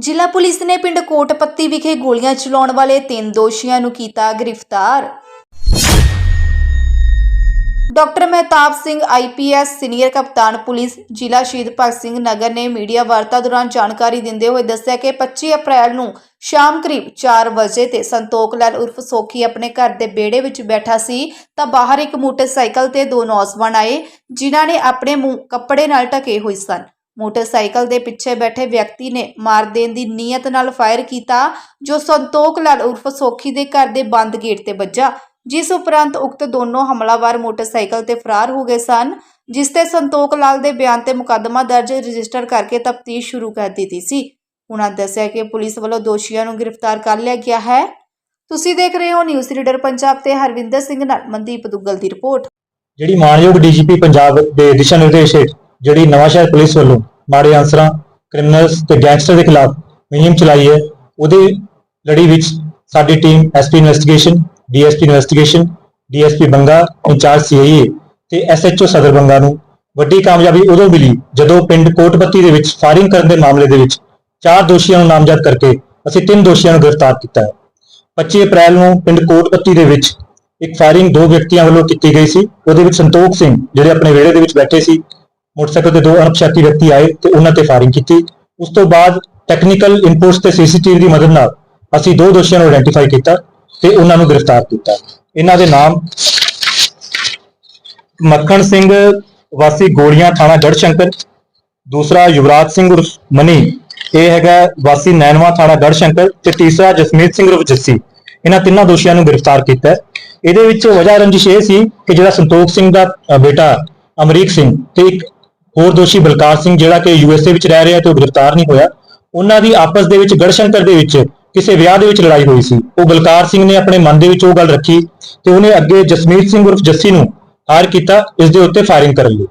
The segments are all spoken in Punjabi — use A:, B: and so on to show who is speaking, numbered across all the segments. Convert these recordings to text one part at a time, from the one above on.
A: ਜ਼ਿਲ੍ਹਾ ਪੁਲਿਸ ਨੇ ਪਿੰਡ ਕੋਟਪੱਤੀ ਵਿਖੇ ਗੋਲੀਆਂ ਚਲਾਉਣ ਵਾਲੇ ਤਿੰਨ ਦੋਸ਼ੀਆਂ ਨੂੰ ਕੀਤਾ ਗ੍ਰਿਫਤਾਰ। Doctor Mehtab Singh IPS senior ਕਪਤਾਨ ਪੁਲਿਸ, ਜ਼ਿਲ੍ਹਾ ਸ਼ਹੀਦ ਭਗਤ ਸਿੰਘ ਨਗਰ ਨੇ ਮੀਡੀਆ ਵਾਰਤਾ ਦੌਰਾਨ ਜਾਣਕਾਰੀ ਦਿੰਦੇ ਹੋਏ ਦੱਸਿਆ ਕਿ 25 ਅਪ੍ਰੈਲ ਨੂੰ ਸ਼ਾਮ ਕਰੀਬ 4 ਵਜੇ ਤੇ ਸੰਤੋਖ ਲਾਲ ਉਰਫ ਸੋਖੀ ਆਪਣੇ ਘਰ ਦੇ ਵਿਹੜੇ ਵਿੱਚ ਬੈਠਾ ਸੀ, ਤਾਂ ਬਾਹਰ ਇੱਕ ਮੋਟਰਸਾਈਕਲ ਤੇ ਦੋ ਨੌਜਵਾਨ ਆਏ, ਜਿਨ੍ਹਾਂ ਨੇ ਆਪਣੇ ਮੂੰਹ ਕੱਪੜੇ ਨਾਲ ਢਕੇ ਹੋਏ ਸਨ। ਮੋਟਰਸਾਈਕਲ ਦੇ ਪਿੱਛੇ ਬੈਠੇ ਵਿਅਕਤੀ ਨੇ ਮਾਰ ਦੇਣ ਦੀ ਨੀਅਤ ਨਾਲ ਫਾਇਰ ਕੀਤਾ, ਜੋ ਸੰਤੋਖ ਲਾਲ ਉਰਫ ਸੋਖੀ ਦੇ ਘਰ ਦੇ ਬੰਦ ਗੇਟ ਤੇ ਵੱਜਾ, ਜਿਸ ਉਪਰੰਤ ਉਕਤ ਦੋਨੋਂ ਹਮਲਾਵਰ ਮੋਟਰਸਾਈਕਲ ਤੇ ਫਰਾਰ ਹੋ ਗਏ ਸਨ, ਜਿਸ ਤੇ ਸੰਤੋਖ ਲਾਲ ਦੇ ਬਿਆਨ ਤੇ ਮੁਕੱਦਮਾ ਦਰਜ ਰਜਿਸਟਰ ਕਰਕੇ ਤਫਤੀਸ਼ ਸ਼ੁਰੂ ਕਰ ਦਿੱਤੀ ਸੀ। ਉਹਨਾਂ ਦੱਸਿਆ ਕਿ ਪੁਲਿਸ ਵੱਲੋਂ ਦੋਸ਼ੀਆਂ ਨੂੰ ਗ੍ਰਿਫਤਾਰ ਕਰ ਲਿਆ ਗਿਆ ਹੈ। ਤੁਸੀਂ ਦੇਖ ਰਹੇ ਹੋ ਨਿਊਜ਼ ਰੀਡਰ ਪੰਜਾਬ ਤੇ ਹਰਵਿੰਦਰ ਸਿੰਘ ਨਾਲ ਮਨਦੀਪ ਦੁੱਗਲ ਦੀ ਰਿਪੋਰਟ।
B: ਜਿਹੜੀ ਮਾਨਯੋਗ ਡੀਜੀਪੀ ਪੰਜਾਬ ਦੇ ਦਿਸ਼ਾ ਨਿਰਦੇਸ਼ ਹੇਠ ਜਿਹੜੀ ਨਵਾਂਸ਼ਹਿਰ ਪੁਲਿਸ ਵੱਲੋਂ ਮਾੜੇ ਆਂਸਰਾਂ ਕ੍ਰਿਮੀਨਲਸ ਤੇ ਗੈਂਗਸਟਰ ਦੇ ਖਿਲਾਫ ਮੁਹਿੰਮ ਚਲਾਈ ਹੈ। ਉਹਦੇ ਲੜੀ ਵਿੱਚ ਸਾਡੀ team SP investigation DSP investigation DSP Banga, incharge CIA ਤੇ ਐਸਐਚਓ ਸਦਰ ਬੰਗਾ ਨੂੰ ਵੱਡੀ ਕਾਮਯਾਬੀ ਉਦੋਂ ਮਿਲੀ ਜਦੋਂ ਪਿੰਡ ਕੋਟਪੱਤੀ ਦੇ ਵਿੱਚ ਫਾਇਰਿੰਗ ਕਰਨ ਦੇ ਮਾਮਲੇ ਦੇ ਵਿੱਚ ਚਾਰ ਦੋਸ਼ੀਆਂ ਨੂੰ ਨਾਮਜ਼ਦ ਕਰਕੇ ਅਸੀਂ ਤਿੰਨ ਦੋਸ਼ੀਆਂ ਨੂੰ ਗ੍ਰਿਫਤਾਰ ਕੀਤਾ ਹੈ। 25 ਅਪ੍ਰੈਲ ਨੂੰ ਪਿੰਡ ਕੋਟਪੱਤੀ ਦੇ ਵਿੱਚ ਇੱਕ ਫਾਇਰਿੰਗ ਦੋ ਵਿਅਕਤੀਆਂ ਵੱਲੋਂ ਕੀਤੀ ਗਈ ਸੀ। ਉਹਦੇ ਵਿੱਚ ਸੰਤੋਖ ਸਿੰਘ, ਜਿਹੜੇ ਆਪਣੇ ਵਿਹੜੇ ਦੇ ਵਿੱਚ ਬੈਠੇ ਸੀ ਮੋਟਰਸਾਈਕਲ ਤੇ ਦੋ ਅਣਪਛਾਤੀ ਵਿਅਕਤੀ ਆਏ ਤੇ ਉਹਨਾਂ ਤੇ ਫਾਇਰਿੰਗ ਕੀਤੀ। ਉਸ ਤੋਂ ਬਾਅਦ ਟੈਕਨੀਕਲ ਇਨਪੁਟਸ ਤੇ ਸੀਸੀਟੀਵੀ ਦੀ ਮਦਦ ਨਾਲ ਅਸੀਂ ਦੋ ਦੋਸ਼ੀਆਂ ਨੂੰ ਆਇਡੈਂਟੀਫਾਈ ਕੀਤਾ ਤੇ ਉਹਨਾਂ ਨੂੰ ਗ੍ਰਿਫਤਾਰ ਕੀਤਾ। ਇਹਨਾਂ ਦੇ ਨਾਮ ਮੱਖਣ ਸਿੰਘ, ਵਾਸੀ ਗੋਲੀਆਂ ਥਾਣਾ ਗੜਸ਼ੰਕਰ, ਦੂਸਰਾ ਯੁਵਰਾਜ ਸਿੰਘ ਉਰਫ ਮਨੀ, ਇਹ ਹੈਗਾ ਵਾਸੀ ਨੈਨਵਾ ਥਾਣਾ ਗੜਸ਼ੰਕਰ ਤੇ ਤੀਸਰਾ ਜਸਮੀਤ ਸਿੰਘ ਉਰਫ ਜੱਸੀ। ਇਹਨਾਂ ਤਿੰਨਾਂ ਦੋਸ਼ੀਆਂ ਨੂੰ ਗ੍ਰਿਫਤਾਰ ਕੀਤਾ। ਇਹਦੇ ਵਿੱਚ ਵਜ੍ਹਾ ਰੰਜਿਸ਼ ਇਹ ਸੀ ਕਿ ਜਿਹੜਾ ਸੰਤੋਖ ਸਿੰਘ ਦਾ ਬੇਟਾ ਅਮਰੀਕ ਸਿੰਘ ਤੇ ਇੱਕ ਹੋਰ ਦੋਸ਼ੀ ਬਲਕਾਰ ਸਿੰਘ ਜਿਹੜਾ ਕਿ ਯੂਐਸਏ ਵਿੱਚ ਰਹਿ ਰਿਹਾ ਤੇ ਉਹ ਗ੍ਰਿਫਤਾਰ ਨਹੀਂ ਹੋਇਆ, ਉਹਨਾਂ ਦੀ ਆਪਸ ਦੇ ਵਿੱਚ ਗੜਸ਼ੰਕਰ ਦੇ ਵਿੱਚ ਕਿਸੇ ਵਿਆਹ ਦੇ ਵਿੱਚ ਲੜਾਈ ਹੋਈ ਸੀ। ਉਹ ਬਲਕਾਰ ਸਿੰਘ ਨੇ ਆਪਣੇ ਮਨ ਦੇ ਵਿੱਚ ਉਹ ਗੱਲ ਰੱਖੀ ਤੇ ਉਹਨੇ ਅੱਗੇ ਜਸਮੀਤ ਸਿੰਘ ਉਰਫ ਜੱਸੀ ਨੂੰ ਹਾਰ ਕੀਤਾ, ਇਸ ਦੇ ਉੱਤੇ ਫਾਇਰਿੰਗ ਕਰਨ ਲਈ।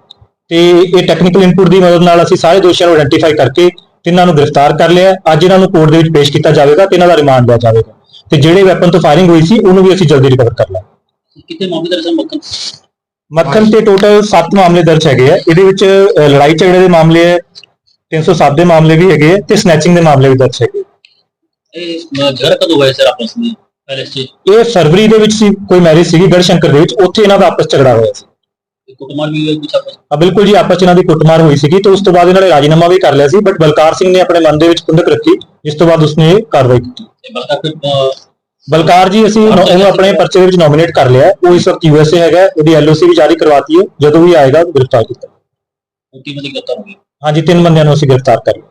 B: ਤੇ ਇਹ ਟੈਕਨੀਕਲ ਇਨਪੁਟ ਦੀ ਮਦਦ ਨਾਲ ਅਸੀਂ ਸਾਰੇ ਦੋਸ਼ੀਆਂ ਨੂੰ ਆਇਡੈਂਟੀਫਾਈ ਕਰਕੇ ਤਿੰਨਾਂ ਨੂੰ ਗ੍ਰਿਫਤਾਰ ਕਰ ਲਿਆ ਅੱਜ ਇਹਨਾਂ ਨੂੰ ਕੋਰਟ ਦੇ ਵਿੱਚ ਪੇਸ਼ ਕੀਤਾ ਜਾਵੇਗਾ ਤੇ ਇਹਨਾਂ ਦਾ ਰਿਮਾਂਡ ਲਿਆ ਜਾਵੇਗਾ। ਤੇ ਜਿਹੜੇ ਵੈਪਨ ਤੋਂ ਫਾਇਰਿੰਗ ਹੋਈ ਸੀ, ਉਹਨੂੰ ਵੀ ਅਸੀਂ ਜਲਦੀ ਰਿਕਵਰ ਕਰ ਲਾਂਗੇ।
C: ਕਿਤੇ ਮਾਮਲੇ ਦਰਸਨ ਮੱਕਨ
B: ਮੱਖਣ ਤੇ ਟੋਟਲ 7 ਮਾਮਲੇ ਦਰਜ ਹੈਗੇ ਆ। ਇਹਦੇ ਵਿੱਚ ਅ, ਲੜਾਈ ਝਗੜੇ ਦੇ ਮਾਮਲੇ ਹੈ 307 ਦੇ ਮਾਮਲੇ ਵੀ ਹੈਗੇ ਆ ਤੇ ਸਨੈਚਿੰਗ ਦੇ ਮਾਮਲੇ ਵੀ ਦਰਜ ਹੈਗੇ
C: ਇਹ ਅਹ, ਘਰ ਕਦੋਂ ਹੋਇਆ ਸਰ ਆਪਸ ਵਿੱਚ? ਪੈਲਸ ਚ?
B: ਇਹ ਫਰਵਰੀ ਦੇ ਵਿੱਚ ਸੀ ਕੋਈ ਮੈਰਿਜ ਸੀਗੀ ਗੜਸ਼ੰਕਰ ਦੇ ਵਿੱਚ। ਉੱਥੇ ਇਹਨਾਂ ਦਾ ਆਪਸ 'ਚ ਝਗੜਾ ਹੋਇਆ ਸੀ।
C: ਵੀ ਹੋਈ ਕੁਛ ਆਪਸ
B: ਆ ਬਿਲਕੁਲ ਜੀ ਆਪਸ 'ਚ ਇਹਨਾਂ ਦੀ ਕੁੱਟਮਾਰ ਹੋਈ ਸੀਗੀ ਤੇ ਉਸ ਤੋਂ ਬਾਅਦ ਇਹਨਾਂ ਨੇ ਰਾਜੀਨਾਮਾ ਵੀ ਕਰ ਲਿਆ ਸੀ ਬਟ ਬਲਕਾਰ ਸਿੰਘ ਨੇ ਆਪਣੇ ਮਨ ਦੇ ਵਿੱਚ ਖੁੰਦਕ ਰੱਖੀ ਜਿਸ ਤੋਂ ਬਾਅਦ ਉਸਨੇ ਇਹ ਕਾਰਵਾਈ ਕੀਤੀ। ਬਲਕਾਰ ਜੀ ਅਸੀਂ ਉਹਨੂੰ ਉਹਨੂੰ ਆਪਣੇ ਪਰਚੇ ਦੇ ਵਿੱਚ ਨੋਮੀਨੇਟ ਕਰ ਲਿਆ ਹੈ। ਉਹ ਇਸ ਵਕਤ ਯੂਐਸਏ ਹੈਗਾ ਹੈ। ਉਹਦੀ ਐਲਓਸੀ ਵੀ ਜਾਰੀ ਕਰਵਾਤੀ ਹੈ ਜਦੋਂ ਵੀ ਆਏਗਾ ਉਹ ਗ੍ਰਿਫਤਾਰ ਕੀਤਾ
C: ਟੀਮ ਦੀ ਗ੍ਰਿਫਤਾਰ ਹੋ ਗਈ
B: ਹਾਂਜੀ ਤਿੰਨ ਬੰਦਿਆਂ ਨੂੰ ਅਸੀਂ ਗ੍ਰਿਫਤਾਰ ਕਰ ਲਿਆ